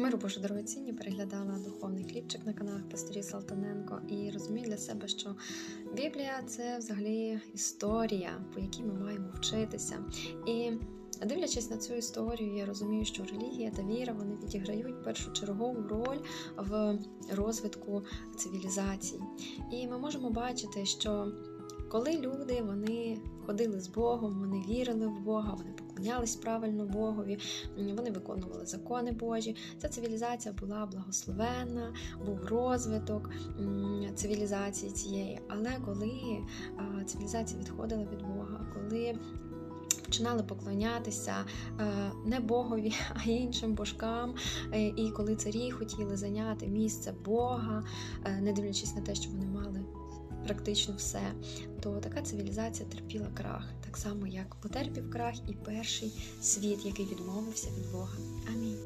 Миру Боже дорогоцінні переглядала духовний кліпчик на каналах Пасторі Салтаненко і розумію для себе, що Біблія це взагалі історія, по якій ми маємо вчитися. І дивлячись на цю історію, я розумію, що релігія та віра вони відіграють першочергову роль в розвитку цивілізацій. І ми можемо бачити, що коли люди вони ходили з Богом, вони вірили в Бога, вони поклонялись правильно Богові, вони виконували закони Божі. Ця цивілізація була благословенна, був розвиток цивілізації цієї. Але коли цивілізація відходила від Бога, коли Починали поклонятися не Богові, а іншим божкам. Е, І коли царі хотіли зайняти місце Бога, е, не дивлячись на те, що вони мали практично все, то така цивілізація терпіла крах, так само як потерпів крах і перший світ, який відмовився від Бога. Амінь.